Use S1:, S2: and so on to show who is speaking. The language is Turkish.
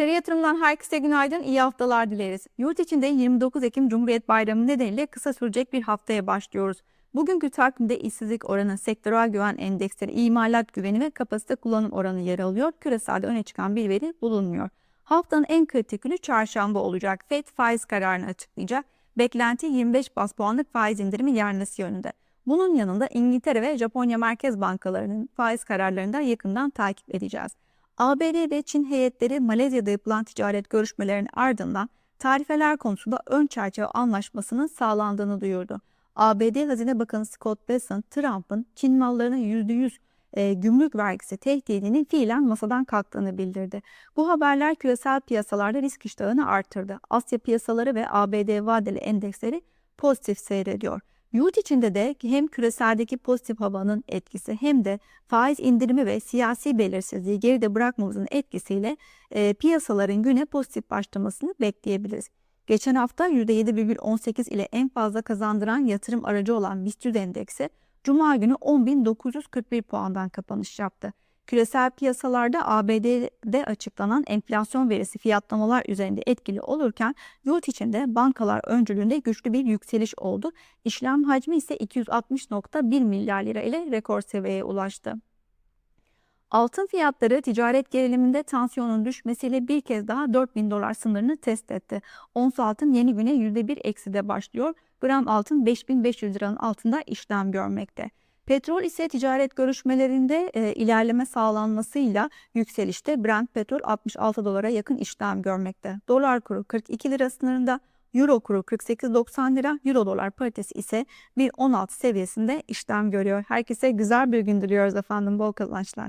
S1: TR Yatırım'dan herkese günaydın, iyi haftalar dileriz. Yurt içinde 29 Ekim Cumhuriyet Bayramı nedeniyle kısa sürecek bir haftaya başlıyoruz. Bugünkü takvimde işsizlik oranı, sektörel güven endeksleri, imalat güveni ve kapasite kullanım oranı yer alıyor. Küreselde öne çıkan bir veri bulunmuyor. Haftanın en kritik günü çarşamba olacak. FED faiz kararını açıklayacak. Beklenti 25 bas puanlık faiz indirimi gelmesi yönünde. Bunun yanında İngiltere ve Japonya merkez bankalarının faiz kararlarını da yakından takip edeceğiz. ABD ve Çin heyetleri Malezya'da yapılan ticaret görüşmelerinin ardından tarifeler konusunda ön çerçeve anlaşmasının sağlandığını duyurdu. ABD Hazine Bakanı Scott Bessent, Trump'ın Çin mallarına %100 e, gümrük vergisi tehdidinin fiilen masadan kalktığını bildirdi. Bu haberler küresel piyasalarda risk iştahını artırdı. Asya piyasaları ve ABD vadeli endeksleri pozitif seyrediyor. Yurt içinde de hem küreseldeki pozitif havanın etkisi hem de faiz indirimi ve siyasi belirsizliği geride bırakmamızın etkisiyle e, piyasaların güne pozitif başlamasını bekleyebiliriz. Geçen hafta %7,18 ile en fazla kazandıran yatırım aracı olan BIST 100 endeksi Cuma günü 10.941 puandan kapanış yaptı. Küresel piyasalarda ABD'de açıklanan enflasyon verisi fiyatlamalar üzerinde etkili olurken yurt içinde bankalar öncülüğünde güçlü bir yükseliş oldu. İşlem hacmi ise 260.1 milyar lira ile rekor seviyeye ulaştı. Altın fiyatları ticaret geriliminde tansiyonun düşmesiyle bir kez daha 4000 dolar sınırını test etti. Ons altın yeni güne %1 ekside başlıyor. Gram altın 5500 liranın altında işlem görmekte. Petrol ise ticaret görüşmelerinde e, ilerleme sağlanmasıyla yükselişte Brent petrol 66 dolara yakın işlem görmekte. Dolar kuru 42 lira sınırında, Euro kuru 48.90 lira, Euro dolar paritesi ise 1.16 seviyesinde işlem görüyor. Herkese güzel bir gün diliyoruz efendim. Bol kazançlar.